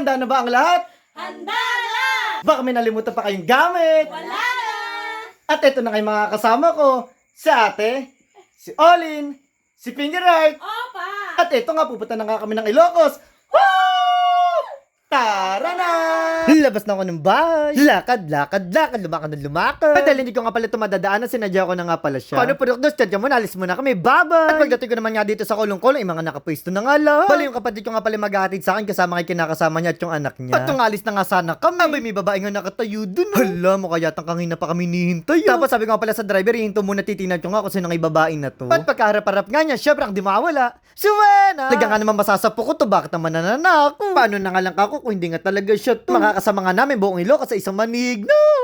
Handa na ba ang lahat? Handa na! Baka may nalimutan pa kayong gamit. Wala na! At ito na kayo mga kasama ko. Si ate, si Olin, si Fingerheart. Opa! At ito nga, pupunta na nga kami ng Ilocos. Woo! Tara na! Labas na ako ng bahay. Lakad, lakad, lakad, lumakad na lumakad. At dahil hindi ko nga pala ito madadaanan, sinadya ko na nga pala siya. Paano produktos? Tadya mo, nalis mo na kami. Bye-bye! At pagdating ko naman nga dito sa kulong-kulong, yung mga nakapwesto na nga lang. Bali yung kapatid ko nga pala maghahatid sa akin kasama kay kinakasama niya at yung anak niya. At nung alis na nga sana kami, abay may babae nga nakatayo dun. Hala, mukha yatang kangina pa kami nihintay. Tapos sabi ko nga pala sa driver, hinto muna titingnan ko nga kung sino nga babae na to. At pagkaharap-harap nga niya, syempre ang di mawala. Suwena! Talaga nga naman masasapo ko to, bakit naman nananako? Paano na nga lang ako kung hindi nga talaga siya to? Makakasama nga namin buong ilo sa isang manig. No!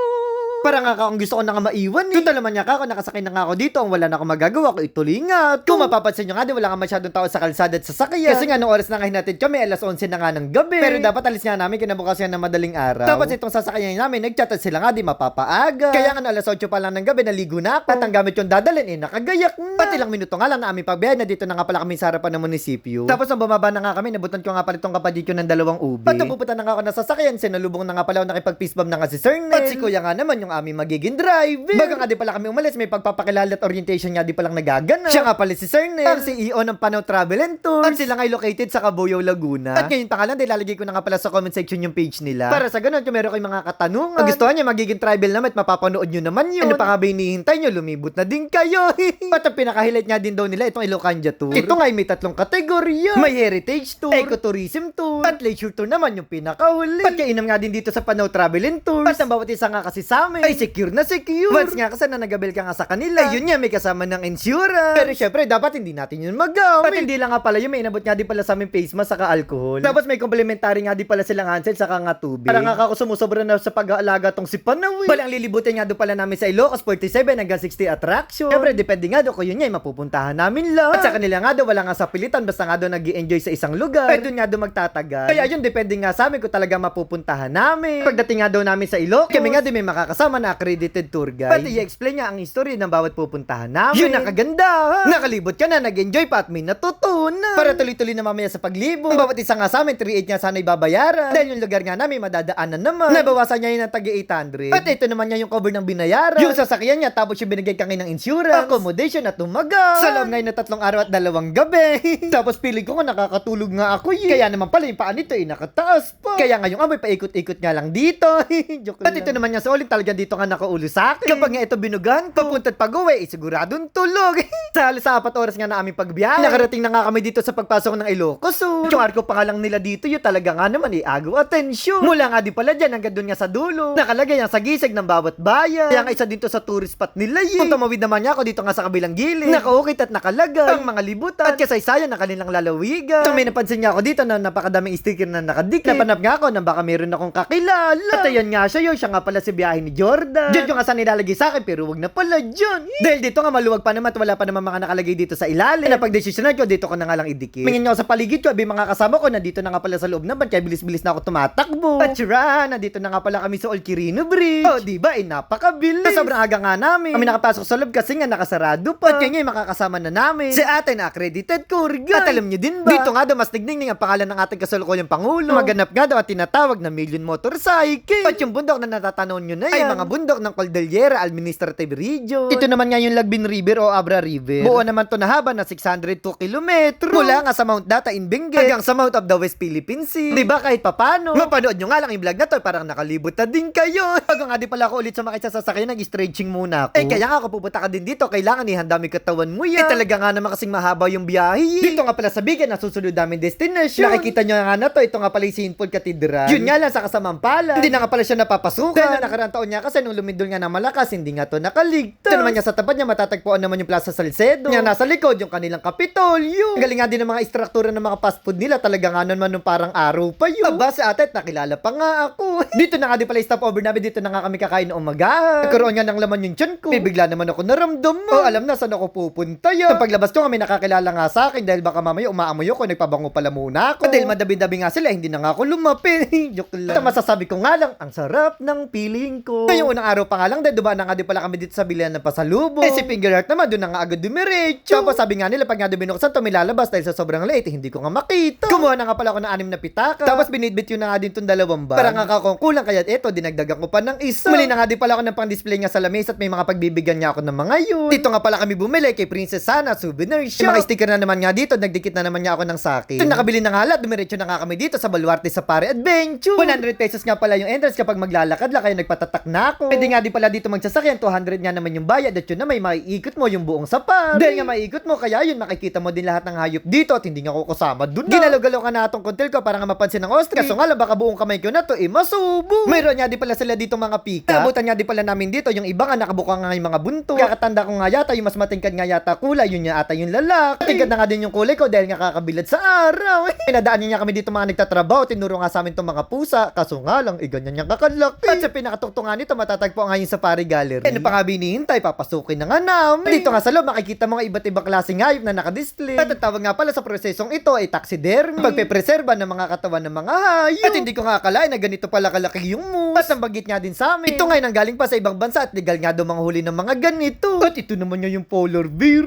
Para nga ako ang gusto ko na nga maiwan eh. Kung naman niya ka, ako nakasakay na nga ako dito, ang wala na akong magagawa ko itulingat. Kung mapapansin nyo nga, di wala nga masyadong tao sa kalsada at sasakyan. Kasi nga, nung oras na nga hinatid kami, alas 11 na nga ng gabi. Pero dapat alis nga namin kinabukasan ng madaling araw. Tapos itong sasakyan namin, nagchat at sila nga, di mapapaaga. Kaya nga, no, alas 8 pa lang ng gabi, naligo na ako. At ang gamit yung dadalhin, eh, nakagayak na. Pati lang minuto nga lang na aming pagbiyahe na dito na nga pala kami sa harapan ng munisipyo. Tapos nang bumaba na nga kami, nabutan ko nga pala itong kapatid ko ng dalawang ubi. At nung pupunta na nga ako na sasakyan, sinalubong na nga pala ako nakipag-peace bomb na nga si Sir Nel. At si Kuya nga naman yung aming magiging driver. Baga nga di pala kami umalis, may pagpapakilala at orientation nga di palang nagagana. Siya nga pala si Sir Nel, ang CEO ng Panaw Travel and Tours. At sila nga ay located sa Cabuyao, Laguna. At ngayon pa nga lang, di lalagay ko na nga pala sa comment section yung page nila. Para sa ganun, kung meron kayong mga katanungan, kung gusto nyo magiging travel naman at mapapanood nyo naman yun. Ano pa nga ba hinihintay nyo? Lumibot na din kayo. at ang pinaka-highlight nga din daw nila, itong Ilocanja Tour. Ito nga ay may tatlong kategorya. May Heritage Tour, Ecotourism Tour, at Leisure Tour naman yung pinakahuli. At kainam nga din dito sa Panaw Travel and Tours. At ang bawat isa nga kasi sa amin, ay secure na secure. Once nga kasi na nagabil ka nga sa kanila, ayun nga, may kasama ng insurance. Pero syempre, dapat hindi natin yun magamit. At hindi lang nga pala yun, may inabot nga din pala sa amin face mask saka alcohol. Tapos may complimentary nga din pala silang handset saka nga tubig. Parang nga ako sumusobra na sa pag-aalaga tong si Panaw. eh. Balang lilibutin nga doon pala namin sa Ilocos 47 hanggang 60 attraction. Syempre, depende nga doon kung yun nga, mapupuntahan namin lang. At sa kanila nga doon, wala nga sa pilitan, basta nga doon nag enjoy sa isang lugar. Doon nga doon magtatagal. Kaya yun, depende nga sa amin kung talaga mapupuntahan namin. Pagdating nga doon namin sa Ilocos, kami nga din may makakasama na accredited tour guide. Pati i-explain niya ang history ng bawat pupuntahan namin. Yun, nakaganda. Nakalibot ka na, nag-enjoy pa at may natutunan. Para tuloy-tuloy na mamaya sa paglibot. Ang bawat isa nga sa amin, 3.8 nga sana ibabayaran. Dahil yung lugar nga namin, madadaanan naman. Nabawasan niya yun ng tagi 800. At ito naman niya yung cover ng binayaran. Yung sasakyan niya, tapos yung binigay kami ng insurance, accommodation at tumaga. Sa loob ngayon na tatlong araw at dalawang gabi. tapos piling ko nga nakakatulog nga ako yun. Kaya naman pala yung paa nito ay nakataas pa. Kaya ngayong amoy paikot-ikot nga lang dito. Joke At ito naman niya sa ulit talaga dito nga nakaulo sa akin. Kapag nga ito binugan, papunta at pag-uwi, eh, siguradong tulog. sa halos sa apat oras nga na aming pagbiyahe. Nakarating na nga kami dito sa pagpasok ng Ilocos. So, yung arko pa nga lang nila dito, yung talaga nga naman eh, agaw atensyon. Mula nga di pala dyan, hanggang doon nga sa dulo. Nakalagay ang sa gisig ng bawat bayan. Kaya nga isa dito sa tourist spot nila yun. Kung tumawid naman niya ako dito nga sa kabilang gilid. Nakaukit at nakalagay. Ang mga libutan. At kasaysayan ng kanilang lalawigan. Ito may napansin niya ako dito na napakadaming sticker na nakadikit. Napanap nga ako na baka meron akong kakilala. At ayan nga siya yun. Siya nga pala si biyahe ni Jordan. Diyan yung sa nilalagay sa akin pero wag na pala dyan. Dahil dito nga maluwag pa naman at wala pa naman mga nakalagay dito sa ilalim. Na pagdesisyonan ko dito ko na nga lang idikit. Tingin nga ako sa paligid ko, abi mga kasama ko nandito na nga pala sa loob naman kaya bilis-bilis na ako tumatakbo. At sira, nandito na nga pala kami sa Old Quirino Bridge. Oh, di ba? Eh, napakabilis. Sa sobrang aga nga namin. Kami nakapasok sa loob kasi nga nakasarado pa. At kaya ngayon makakasama na namin. Si ate na accredited guide. At alam niyo din ba? Dito nga daw mas nigning ang pangalan ng ating kasalukuyang pangulo. Maganap nga daw at tinatawag na Million Motorcycle. At yung bundok na natatanaw nyo na yan. Ay mga bundok ng Cordillera Administrative Region. Ito naman nga yung Lagbin River o Abra River. Buo naman to na haba na 602 kilometro. Mula nga sa Mount Data in Benguet hanggang sa Mount of the West Philippine Sea. Di ba kahit papano? Mapanood nyo nga lang yung vlog na to, parang nakalibot na din kayo. Bago nga di pala ako ulit sumakay sa sasakyan, nag-stretching muna ako. Eh kaya nga ako pupunta ka din dito, kailangan ihanda mo yung katawan mo yan. Eh talaga nga naman kasing mahaba yung biyahe. Dito nga pala sa Bigan, na susunod namin destination. Nakikita nyo nga na to, ito nga pala yung St. Paul Cathedral. Yun nga lang sa kasamang pala. Hindi na nga pala siya napapasukan. Dahil na nakaraan taon niya kasi nung lumindol nga ng malakas, hindi nga to nakaligtas. Ito naman niya sa tapat niya, matatagpuan naman yung Plaza Salcedo. Nga nasa likod, yung kanilang kapitolyo. Ang galing nga din ng mga istruktura ng mga fast food nila. Talaga nga naman nung parang araw pa yun. Aba, si ate, nakilala pa nga ako. dito na nga din pala yung stopover namin. Dito na nga kami kakain ng umagahan. Nagkaroon nga ng laman yung tiyan ko. Bibigla naman ako naramdam mo. Oh, alam na saan ako pupunta yan. Sa paglabas ko nga may nakakilala nga sa akin dahil baka mamaya umaamoy ako. Nagpabango pala muna ako. Dahil madabi-dabi nga sila, hindi na nga ako lumapi. Joke lang. Ito masasabi ko nga lang, ang sarap ng feeling ko. Ngayong unang araw pa nga lang, dahil dumaan na nga din pala kami dito sa bilihan ng pasalubong. Eh si Finger Heart naman, doon na nga agad dumiretso. Tapos sabi nga nila, pag nga doon binuksan to, may lalabas dahil sa sobrang late, hindi ko nga makita. Kumuha na nga pala ako ng anim na pitaka. Tapos binitbit yun na nga din tong dalawang bag. Para nga kakong kulang, kaya eto, dinagdagan ko pa ng isa. Muli na nga din pala ako ng pang-display nga sa lamesa at may mga pagbibigyan niya ako ng mga yun. Dito nga pala kami bumili kay Princess Sana, souvenir shop. Yung mga sticker na naman nga dito, nagdikit na naman niya ako ng sakin. Ito nakabili na nga lahat, dumiretso na nga kami dito sa Baluarte sa Pare Adventure. 100 pesos nga pala yung entrance kapag maglalakad lang, kaya nagpatatak na ako. Pwede nga di pala dito magsasakyan, 200 nga naman yung bayad at yun na may maiikot mo yung buong safari. Dahil nga maiikot mo, kaya yun makikita mo din lahat ng hayop dito at hindi nga ako kasama dun na. Ginalaw-galaw ka na atong kontel ko para nga mapansin ng ostrich. Kaso nga lang, baka buong kamay ko na to, eh masubo. Mayroon nga di pala sila dito mga pika. Nabutan nga di pala namin dito, yung iba nga nakabuka nga yung mga bunto. Kakatanda ko nga yata, yung mas matingkad nga yata kulay, yun nga ata yung lalaki. Tingkad na nga din yung kulay ko dahil nga kakabilad sa araw. Pinadaan niya kami dito mga nagtatrabaho, tinuro nga sa amin itong mga pusa. Kaso nga lang, eh ganyan yung kakalaki. At sa pinakatugtungan nito, matatagpo nga yung safari gallery. Ano pa nga binihintay, papasukin na nga namin. Dito nga sa loob, makikita mo nga iba't ibang klaseng hayop na nakadisplay. At ang tawag nga pala sa prosesong ito ay taxidermy. Pagpepreserba ng mga katawan ng mga hayop. At hindi ko nga akalain na ganito pala kalaki yung moose. At nabanggit nga din sa amin. Ito nga nanggaling pa sa ibang bansa at legal nga daw mga huli ng mga ganito. At ito naman yung polar bear.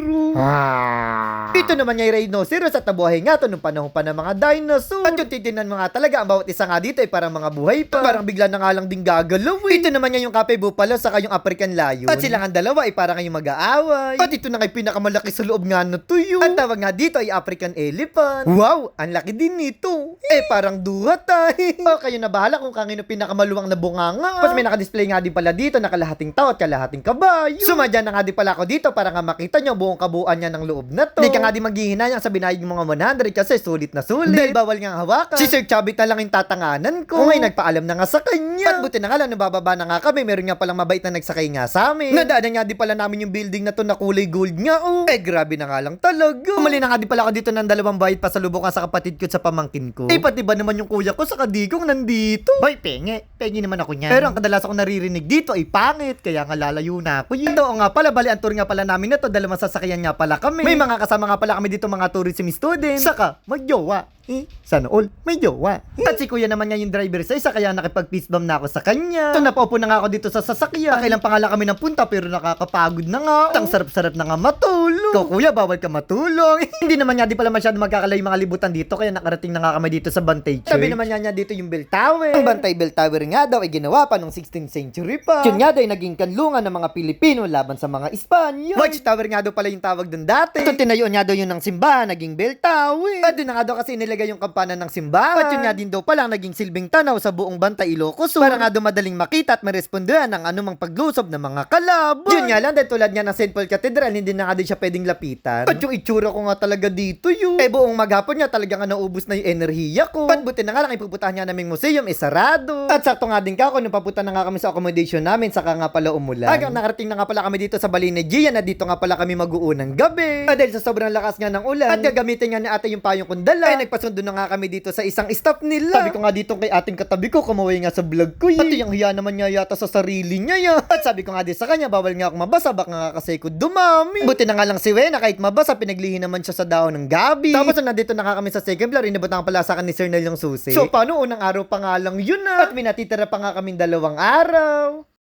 Ito naman nga yung rhinoceros at nabuhay nga to nung panahon pa ng mga dinosaur. At yung titinan mo nga talaga, ang bawat isa nga dito ay parang mga buhay pa. Parang bigla na nga lang din gagalaw eh. Ito naman nga yung kape buffalo saka yung African lion. At silang ang dalawa ay parang yung mag-aaway. At ito na nga yung pinakamalaki sa loob nga na tuyo. Ang tawag nga dito ay African elephant. Wow, ang laki din nito. Eh, parang duhat ay. o, kayo na bahala kung kanino pinakamaluwang na bunganga. Tapos may nakadisplay nga din pala dito na kalahating tao at kalahating kabayo. Sumadya na nga din pala ako dito para nga makita nyo buong kabuuan niya ng loob na to. Hindi ka nga din maghihinayang sa binayad ng mga 100 kasi sulit na sulit. Dahil bawal nga hawakan. Si Sir Chabit na lang yung tatanganan ko. Kung ay nagpaalam na nga sa kanya. At buti na nga lang, nabababa na nga kami. Meron nga palang mabait na nagsakay nga sa amin. Nadaanan nga din pala namin yung building na to na kulay gold nga oh. Eh grabe na nga lang talaga. Umali na nga din pala ako dito ng dalawang bayad pa sa lubok sa kapatid ko sa pamangkin ko. Eh pati ba naman yung kuya ko sa kadigong nandito? Bay, penge. Penge naman ako niyan. Pero ang kadalasan ko naririnig dito ay pangit. Kaya nga lalayo na ako yun. Ito nga pala, bali ang tour nga pala namin na to. Dalawang sasakyan nga pala kami. May mga kasama nga pala kami dito mga tourism students. Saka, magjowa. Eh, sana all, may jowa. At si kuya naman nga yung driver sa isa, kaya nakipag-peace bomb na ako sa kanya. So napaupo na nga ako dito sa sasakyan. Kailang pangalan kami ng punta, pero nakakapagod na nga. Ang sarap-sarap na nga matulog. Ikaw kuya, bawal ka matulog. Hindi naman nga di pala masyado magkakalayo yung mga libutan dito, kaya nakarating na nga kami dito sa Bantay Church. Sabi naman nga niya dito yung bell tower. Ang Bantay Bell Tower nga daw ay ginawa pa noong 16th century pa. Yun nga daw ay naging kanlungan ng mga Pilipino laban sa mga Espanyol. Watch Tower nga daw pala yung tawag dun dati. Ito tinayo nga daw yun ng simbahan, naging bell tower. At doon na nga daw kasi nilagay yung kampana ng simbahan. At yun nga din daw pala naging silbing tanaw sa buong Bantay Ilocos Sur. Para nga daw madaling makita at marespondohan ng anumang paglusob ng mga kalaban. Yun nga lang dahil tulad nga ng St. Paul Cathedral, hindi na nga din siya pwedeng lapitan. At yung itsura ko nga talaga dito yun. Eh buong maghapon nga talaga nga naubos na yung enerhiya ko. At buti na nga lang ipupuntahan nga naming museum, eh sarado. At sakto nga din ka ako nung papunta na nga kami sa accommodation namin, saka nga pala umulan. Hanggang nakarating na nga pala kami dito sa Balinegia na dito nga pala kami mag-uunang gabi. At dahil sa sobrang lakas nga ng ulan, at gagamitin nga ni ate yung payong kong dala, ay nagpasundo na nga kami dito sa isang staff nila. Sabi ko nga dito kay ating katabi ko, kumaway nga sa vlog ko yun. Pati yung hiya naman niya yata sa sarili niya yan. At sabi ko nga din sa kanya, bawal nga akong mabasa, baka nga kasi ko dumami. Buti na nga lang si Wena, kahit mabasa, pinaglihi naman siya sa daon ng gabi. Tapos na nandito na nga kami sa second floor, inabot na nga pala sa akin ni Sir Nel yung susi. So paano unang araw pa nga lang yun na? At may natitira pa nga kaming dalawang araw.